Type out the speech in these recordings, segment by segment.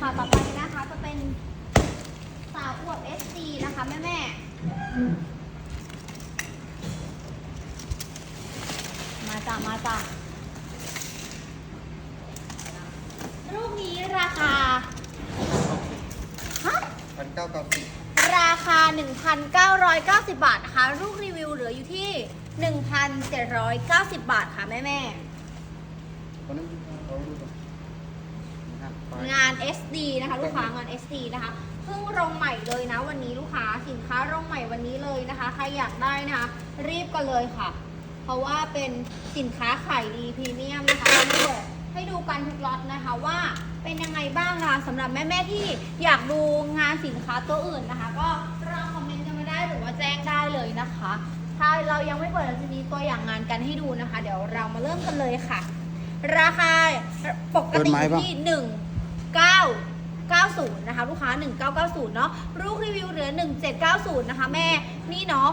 ค่ะต่อไปนะคะจะเป็นสาวอวบ SD นะคะแม่แม่ๆมาจ้ะมาจ้ะรูปนี้ราคาฮะพันเก้าเก้าสิบราคา 1,990 บาทนะคะลูกรีวิวเหลืออยู่ที่ 1,790 บาทค่ะแม่แม่ งาน SD นะคะ ลูกค้างาน SD นะคะเพิ่งลงใหม่เลยนะ วันนี้ลูกค้าสินค้าลงใหม่วันนี้เลยนะคะ ใครอยากได้นะคะ รีบกันเลยค่ะ เพราะว่าเป็นสินค้าขายดีพรีเมียมนะคะเราเปิดให้ดูกันทุกล็อตนะคะว่าเป็นยังไงบ้างนะคะสำหรับแม่ๆที่อยากดูงานสินค้าตัวอื่นนะคะ ก็รอคอมเมนต์กันมาได้หรือว่าแจ้งได้เลยนะคะถ้าเรายังไม่เปิดเราจะมีตัวอย่างงานกันให้ดูนะคะ เดี๋ยวเรามาเริ่มกันเลยค่ะ ราคาปกติอยู่ที่1990 นะคะ ลูกค้า 1990 เนาะลูกรีวิวเหลือ 1790 นะคะ แม่นี่เนาะ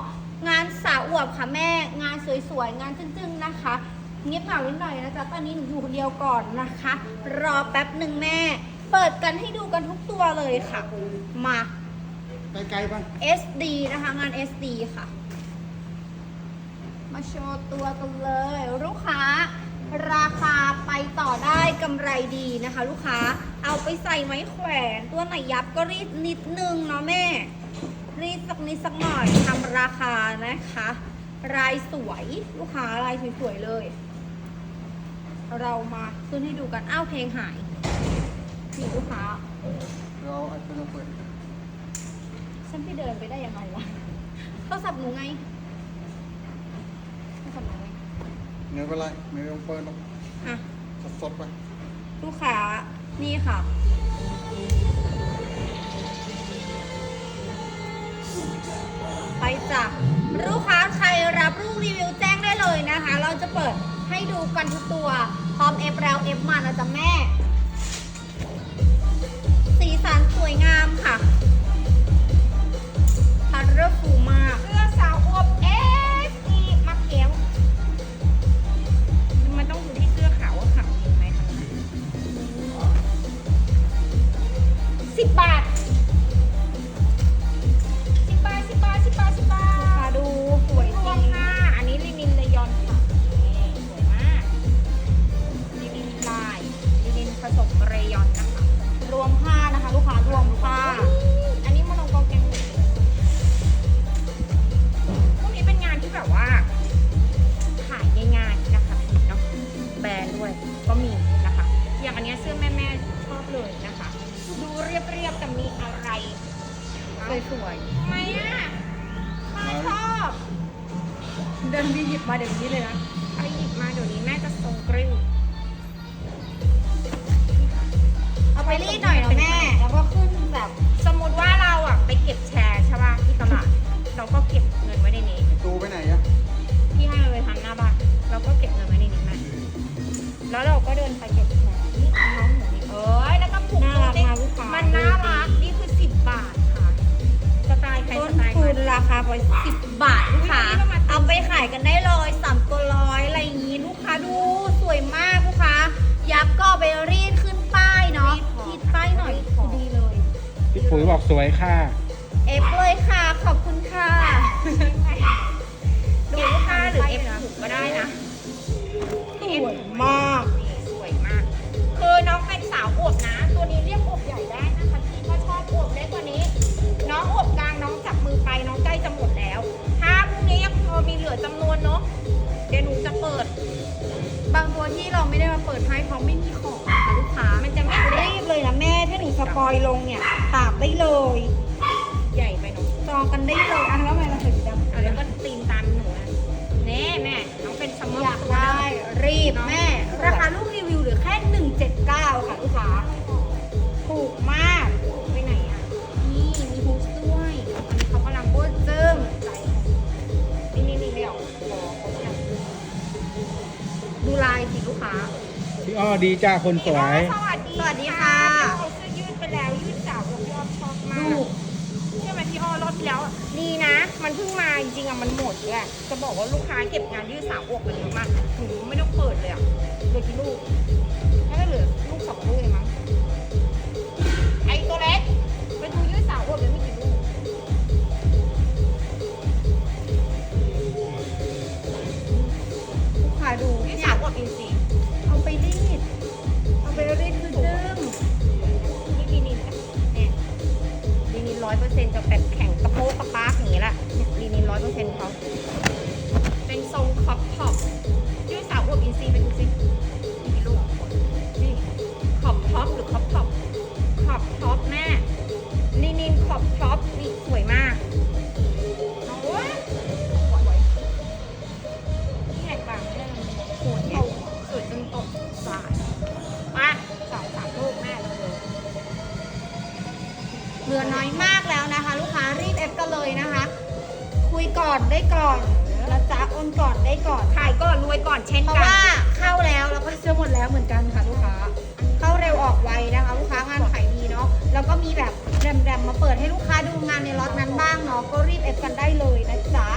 งานสาวอวบค่ะแม่ งานสวยๆ งานจึ้งๆ นะคะเงียบเหงานิดหน่อยนะจ๊ะ ตอนนี้หนูอยู่คนเดียวก่อนนะคะ รอแป๊บหนึ่งแม่ เปิดกันให้ดูกันทุกตัวเลยค่ะ มาไกลๆบ้าง SD นะคะงาน SD ค่ะ มาโชว์ตัวกันเลย ลูกค้า ราคาไปต่อได้กำไรดีนะคะ ลูกค้า เอาไปใส่ไม้แขวน ตัวไหนยับก็รีดนิดนึงเนาะแม่ รีดสักนิดสักหน่อยทำราคานะคะรายสวยลูกค้ารายสวยๆเลย เรามาขึ้นให้ดูกันอ้าวเพลงหายนี่ลูกค้า เราเอาไปมาเปิดฉันไปเดินไปได้ยังไงวะโทรศัพท์หนูไงโทรศัพท์หนูไง เนื้อเป็นไรไม่ต้องเปิดหรอกอะ สดๆไปลูกค้านี่ค่ะ ไปจ้ะลูกค้าใครรับลูกรีวิวแจ้งได้เลยนะคะ เราจะเปิดให้ดูกันทุกตัวพร้อมเอฟแล้วเอฟมานะจ๊ะแม่ ทุมันนราคาไปสิบบาทลูกค้าอุ๊ยนี่ก็มาเอาไปขายกันได้เลยสามตัวร้อยอะไรอย่างงี้ลูกค้าดูสวยมากลูกค้ายับก็เอาไปรีดขึ้นป้ายเนาะรีดป้ายหน่อยดีเลยพี่ปุ๋ยบอกสวยค่ะ เอฟเลยค่ะขอบคุณค่ะดูลูกค้าหรือเอฟถูกก็ได้นะสวยมาก บางตัวที่เราไม่ได้มาเปิดให้เพราะไม่มีของค่ะลูกค้ามันจะไม่รีบเลยนะแม่ถ้าหนูสปอยลงเนี่ยตากได้เลย ใหญ่ไปเนาะจองกันได้เลยอะแล้วทำไมเราถึงดำอะแล้วก็ตีนตามหนูนะแน่แม่น้องเป็นซัมเมอร์อยากได้ รีบแม่ ราคาลูกรีวิวเหลือแค่ 179 ค่ะลูกค้าถูกมาก ดูลายสิลูกค้าพี่อ้อดีจ้าคนสวย สวัสดีสวัสดีค่ะเขาเสื้อยืดไปแล้วยืดสาวกับพี่อ้อชอบมากลูกใช่ไหมพี่อ้อรอบที่แล้วดีนะ มันเพิ่งมาจริงๆอะมันหมดแหละจะบอกว่าลูกค้าเก็บงานยืดสาวอกกันเยอะมากถึงไม่ต้องเปิดเลยอะเหลืกี่ลูกแค่เหลือลูกสองลูกเลยมั้งไอตัวเล็กไปดูยืดสาวอกเลยไม่กี่ลูกลูกค้าดูพี่ อยเปอร์เซ็นต์จะแบบแข็งกระโปงกระปากอย่างนี้แหละลีนีนร้อยเปอร์เซ็นต์เขาเป็นทรงคอปท็อปยืดสาวอวบอินซีไปดูสิมีลูกนี่ขอบท็อปหรือคอปท็อปขอบท็อปแม่นีนีนขอบท็อปนี่สวยมากโอ้ยนี่แหกปากไม่ได้สวยสวยจนตกสายมาสองสามลูกแม่เลยเรือน้อยมาก ฟกันเลยนะคะ คุยก่อนได้ก่อนนะจ๊าโอนก่อนได้ก่อนถ่ายก่อนรวยก่อนเช่นกันเพราะว่าเข้าแล้วแล้วก็เชื่อหมดแล้วเหมือนกันค่ะลูกค้า เข้าเร็วออกไวนะคะลูกค้างานขายดีเนาะแล้วก็มีแบบแรมแรมมาเปิดให้ลูกค้าดูงานในร็อตนั้นบ้างเนาะก็รีบเอฟกันได้เลยนะจ๊ะ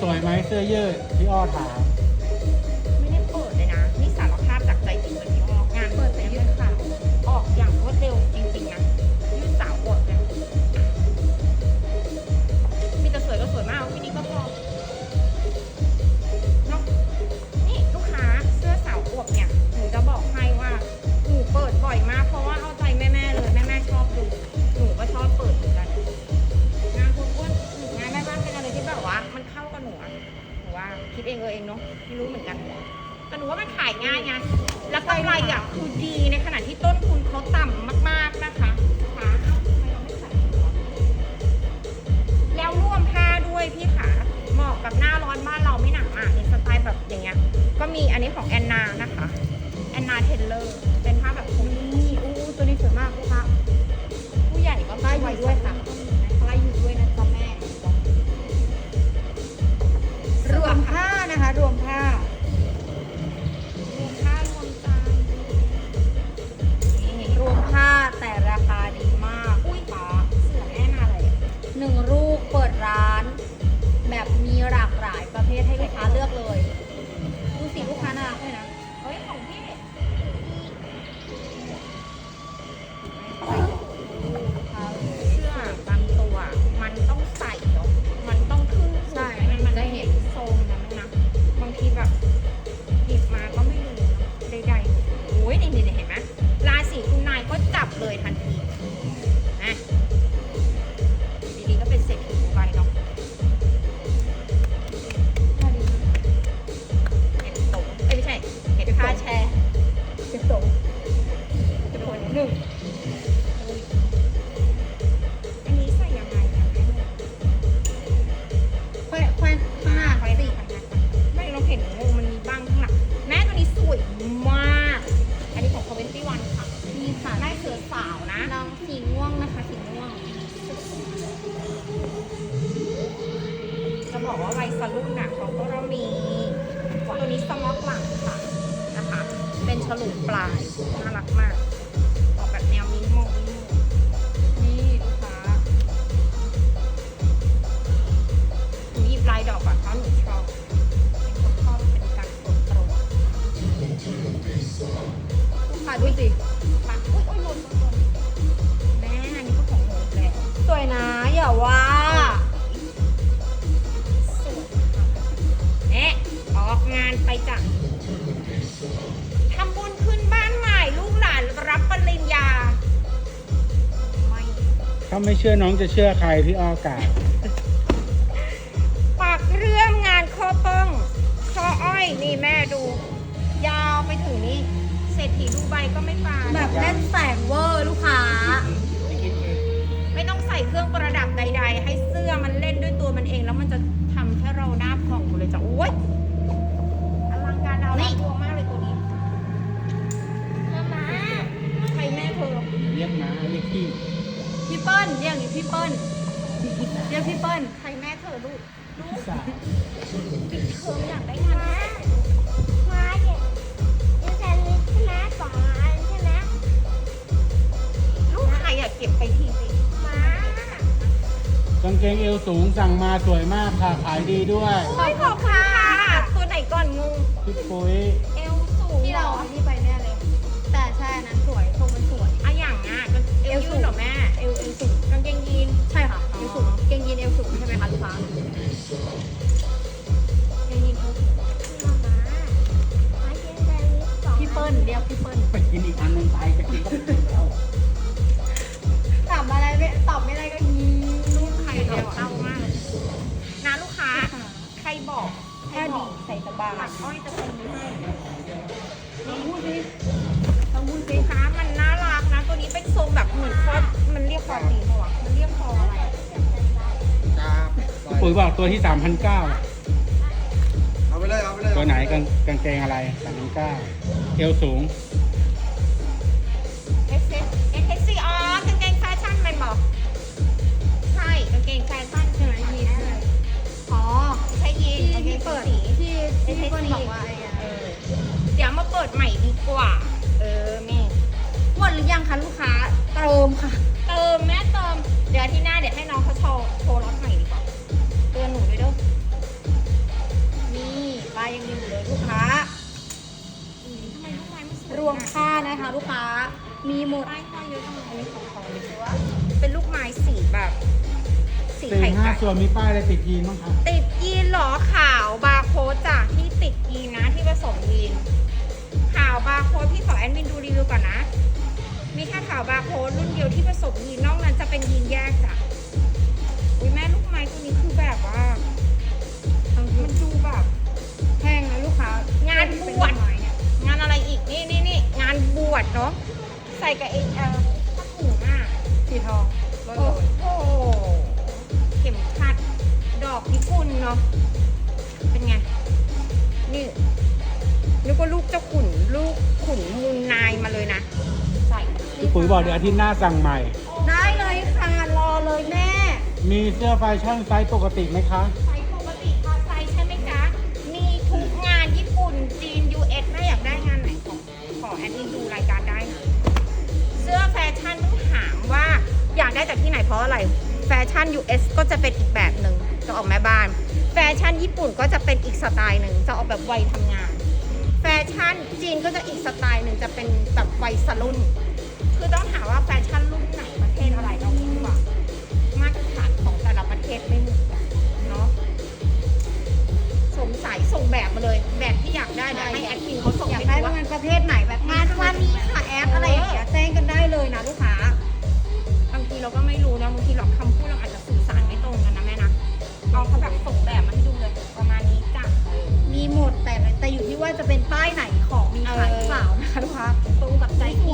สวยไหมเสื้อยืดที่อ้อถาม แบบหน้าร้อนบ้านเราไม่หนังอะในสไตล์แบบอย่างเงี้ย ก็มีอันนี้ของแอนนานะคะ แอนนาเทเลอร์ เป็นผ้าแบบนี้อู้ตัวนี้สวยมากลูกค้ะผู้ใหญ่ก็ได้ไว้ด้วยค่ะ ดูสิปักอุ้ยอนแม่อันนี้ก็ของหนูแหละสวยนะ อย่าว่าสวยค่ะออกงานไปจ้ะทำบุญขึ้นบ้านใหม่ลูกหลานรับปริญญา ไม่ ถ้าไม่เชื่อน้องจะเชื่อใครพี่อ้อกาปากเรื่องงานข้อป้องข้ออ้อยนี่แม่ดู ยาวไปถึงนี่ ศรษฐีดูใบก็ไม่ปานแบบเล่นแสงเวอร์ลูกค้า ไม่ต้องใส่เครื่องประดับใด ๆ ให้เสื้อมันเล่นด้วยตัวมันเอง แล้วมันจะทำแค่เราหน้าผ่องหมดเลยจ้ะโอ้ยอลังการดาวนี่นี่ตัวมากเลยตัวนี้มามาใครแม่เธอเรียกมาเรียกพี่พี่เปิ้ลเรียกอย่างนี้พี่เปิ้ลเรียกพี่เปิ้ลใครแม่เธอลูก สูงสั่งมาสวยมากค่ะขายดีด้วยโอ้ยขอบคุณค่ะ ตัวไหนก่อนงง พี่ปุ้ยเอวสูงที่เหรเราอเอานี่ไปแน่เลย แต่ใช่อันนั้นสวยทรงมันสวย อะอย่างอะก็เอวยืดเหรอแม่ เอวเอวสูงกางเกงยีนใช่ค่ะ เอวสูงเกงยีนเอวสูงใช่ไหมคะลูกค้าเกงยีนเอวสูงมามามายูแซนวิชสองพี่เปิ้ลเรียกพี่เปิ้ลไปกินอีกอันหนึงไปจะกินก็ไม่ได้แล้วถามอะ ไรไม่ตอบไม่ได้ก็ยีลูกใครเดียวเต้ามากนะลูกค้า ใครบอกใครแค่บดีอกใส่สบายหลักอ้อยจะเป็นนี้ให้ลองพูดสิลองพูดสิลูกค้ามันน่ารักนะ ตัวนี้เป็นทรงแบบเหมือนคอมันเรียกคอตีปะวะมันเรียกคออะไรครับพี่ปุ้ยบอกตัวที่สามพันเก้าเอาไปเลยเอาไปเลยตัวไหนกางกางเกงอะไรสามพันเก้าเอวสูง เกที่งเปิดสีที่ที่พี่เปิ้ลบอกว่าไอ้อะเออเดี๋ยวมาเปิดใหม่ดีกว่า เออแม่หมดหรือยังคะลูกค้าเติมค่ะ เติมแม่เติม เดี๋ยวอาที่หน้าเดี๋ยวให้น้องเขาโชว์โชว์รถใหม่ดีกว่าเตือนหนูด้วยเด้อนี่ป้ายยังอยู่เลยลูกค้าอืมทำไมลูกไม้มันสวยรวมค่านะคะ ลูกค้ามีหมดป้ายห้อยเยอะจังเลยอันนี้ของของเลยใช่ว่าเป็นลูกไม้สีแบบ สีสี่ไข่ห้าไก่ส่วนมีป้ายอะไรติดยีนบ้างคะติดยีนเหรอขาวบาร์โค้ดจ้ะที่ติดยีนนะที่ผสมยีนขาวบาร์โค้ดพี่ขอแอดมินดูรีวิวก่อนนะ มีแค่ขาวบาร์โค้ดรุ่นเดียวที่ผสมยีนนอกนั้นจะเป็นยีนแยกจ้ะอุ้ยแม่ลูกไม้ตัวนี้คือแบบว่า มันดูแบบแพงนะลูกค้างานบวชงานอะไรอีกนี่นี่นี่งานบวชเนาะใส่กับเอเอผ้าถุงอะสีทอง พิกุลเนาะ เป็นไง นี่นึกว่าลูกเจ้าขุนลูกขุนมูลนายมาเลยนะ ใส่พี่ปุ้ยบอกเดี๋ยวอาทิตย์หน้าสั่งใหม่ๆได้เลยค่ะ รอเลยแม่ มีเสื้อแฟชั่นไซส์ปกติไหมคะ ไซส์ปกติพอไซส์ใช่ไหมจ๊ะมีทุกงานญี่ปุ่นจีน US ถ้าอยากได้งานไหนของขอแอดมินดูรายการได้นะ เสื้อแฟชั่นต้องถามว่าอยากได้จากที่ไหนเพราะอะไร แฟชั่น US ก็จะเป็นอีกแบบหนึ่งจะออกแม่บ้าน แฟชั่นญี่ปุ่นก็จะเป็นอีกสไตล์หนึ่งจะออกแบบวัยทำงาน แฟชั่นจีนก็จะอีกสไตล์หนึ่งจะเป็นแบบวัยสรุ่น คือต้องถามว่าแฟชั่นรุ่นไหนประเทศอะไรเราคิดว่ามาตรฐานของแต่ละประเทศไม่เหมือนกันเนาะสงสัยส่งแบบมาเลย แบบที่อยากได้เดี๋ยวให้แอดมินเขาส่งอยากให้ได้ดูว่า งานประเภทไหนแบบงานวันนี้ค่ะแอปอะไรอย่างเงี้ยแจ้งกันได้เลยนะลูกค้าบางที เราก็ไม่รู้นะบางทีเราคำพูดเราอาจจะสื่อสารไม่ตรงกันนะแม่นะเอาเขาแบบส่งแบบมาให้ดูเลย ประมาณนี้จ้ะมีหมดแต่แต่อยู่ที่ว่าจะเป็นป้ายไหนของมีขายหรือเปล่านะคะลูกค้าตรงกับใจพี่ไ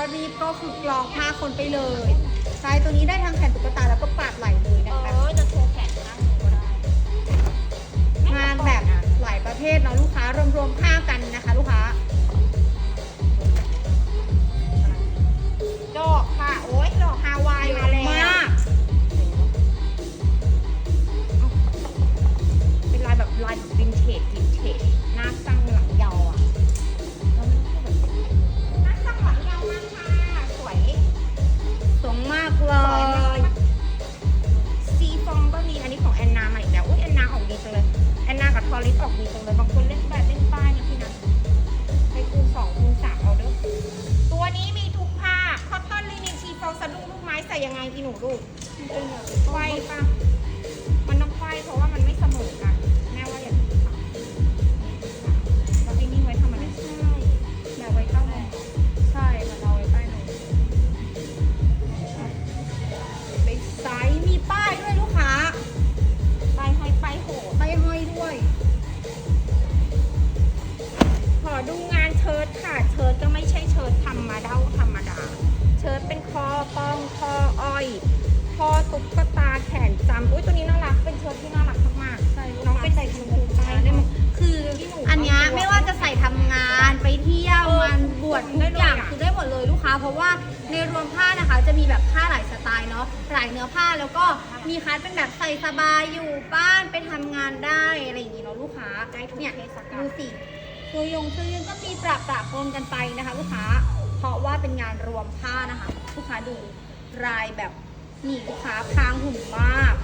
ถ้ารีบก็คือกรองผ้าคนไปเลยใช่ตัวนี้ได้ทั้งแขนตุ๊กตาแล้วก็ปาดไหล่เลยเอนะคะอจะโชว์แขนข้างหนึ่งก็ได้งานแบบหลายประเภทเนาะลูกค้ารวมๆค่ากันนะคะ ลูกค้า ดอก พอลิสออกดีตรงเลยบางคนเล่นแบบเล่นป้ายนะพี่นะไปคูณสองคูณสามเอาเด้อตัวนี้มีทุกผ้าคอตตอนลินินชีฟองสะดุ้งลูกไม้ใส่ยังไงอีหนูลูกไฟปะ นาะหลายเนื้อผ้าแล้วก็มีคัดเป็นแบบใส่สบายอยู่บ้านไปทำงานได้อะไรอย่างงี้เนาะลูกค้าได้ทุกเนี่ยเทศกาดูลสิตัวยงเสื้อยืนก็มีปรับปรับปนกันไปนะคะ ลูกค้า เพราะว่าเป็นงานรวมผ้านะคะ ลูกค้าดูรายแบบนี่ลูกค้าพรางหุ่นมาก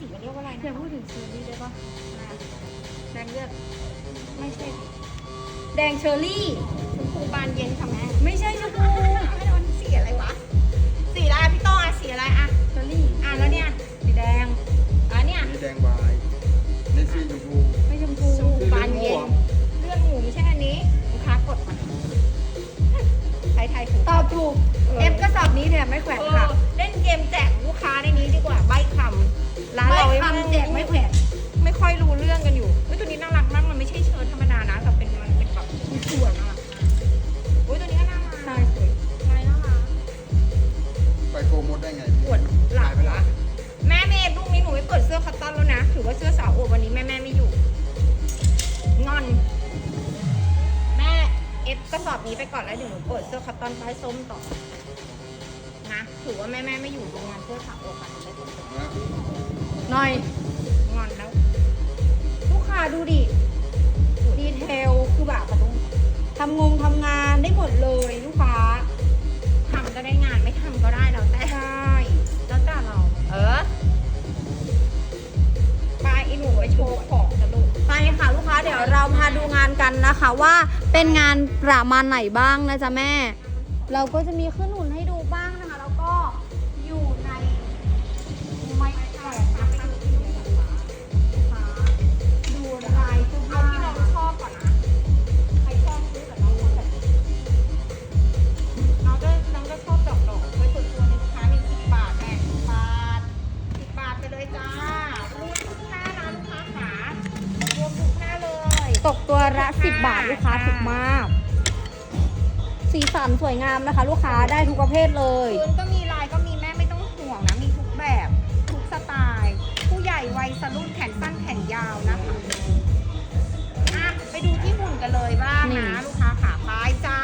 สีมันเรียกว่าอะไรเดี๋ยวนะพูดถึงซื้อนี่ได้ปะแดงเลือดไม่ใช่ แดงเชอร์รี่ชมพูบานเย็นค่ะแม่ไม่ใช่ชมพูไม่โดนสีอะไรวะ สีอะไรพี่โต้งอะสีอะไรอะเชอร์รี่อะแล้วเนี่ยสีแดงอะเนี่ยมีแดงวายในซีชมพูไม่ชมพูชมพูบานเย็นเลือดหมูไม่ใช่อันนี้ลูกค้ากดมาไทยไทยถูกตอบถูกเอฟกระสอบนี้เนี่ยไม่แขวนเอ อยรู้เรื่องกันอยู่อุ้ยตัวนี้น่ารักมาก มันไม่ใช่เชิ้ตธรรมดานะ แต่เป็นมันเป็นแบบสวยน่ารักมากอุ้ยตัวนี้ก็น่ารักใช่สวยลายน่ารักไปโกหมดได้ไงปวดหลัหางยไปละแม่เมย์ลูกนี้หนูไม่เปิดเสื้อคัตตอนแล้วนะ ถือว่าเสื้อสาวอวดวันนี้แม่แม่ไม่อยู่ งอน แม่เอฟกระสอบนี้ไปก่อนแล้วเดี๋ยวหนูเปิดเสื้อคัตตอนป้ายส้มต่อ นะ ถือว่าแม่แม่ไม่อยู่โรงงานเสื้อสาวอวดกันได้ผลนะหน่อย งอนแล้วลูก ค้าดูดิ ดีเทลคือแบบทำงงทำงานได้หมดเลยลูกค้าทำก็ได้งานไม่ทำก็ได้แล้วแต่ใช่แล้วแต่เรา เออปลายอีหนูไว้โชว์ของจะลูกไปค่ะลูกค้าเดี๋ยวเรามาดูงานกันนะคะว่าเป็นงานประมาณไหนบ้างนะจ๊ะแม่ เราก็จะมีขึ้นหุ่นใตกตัวละ10บาทลูกค้าถูกมาก สีสันสวยงามนะคะ ลูกค้าได้ทุกประเภทเลยพื้นก็มีลายก็มีแม่ไม่ต้องห่วงนะ มีทุกแบบ ทุกสไตล์ ผู้ใหญ่วัยสรุ่นแขนสั้นแขนยาวนะคะอะไปดูที่หุ่นกันเลยบ้างนี่นะลูกค้าขาไปจ้า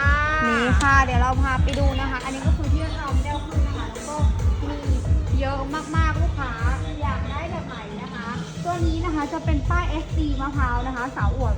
นี่ค่ะ เดี๋ยวเราพาไปดูนะคะ อันนี้ก็คือที่เราไม่ได้เอาขึ้นนะคะ แล้วก็มีเยอะมากๆลูกค้าอยากได้แบบไหนนะคะ ตัวนี้นะคะจะเป็นป้าย SD มะพร้าวนะคะ สาวอวด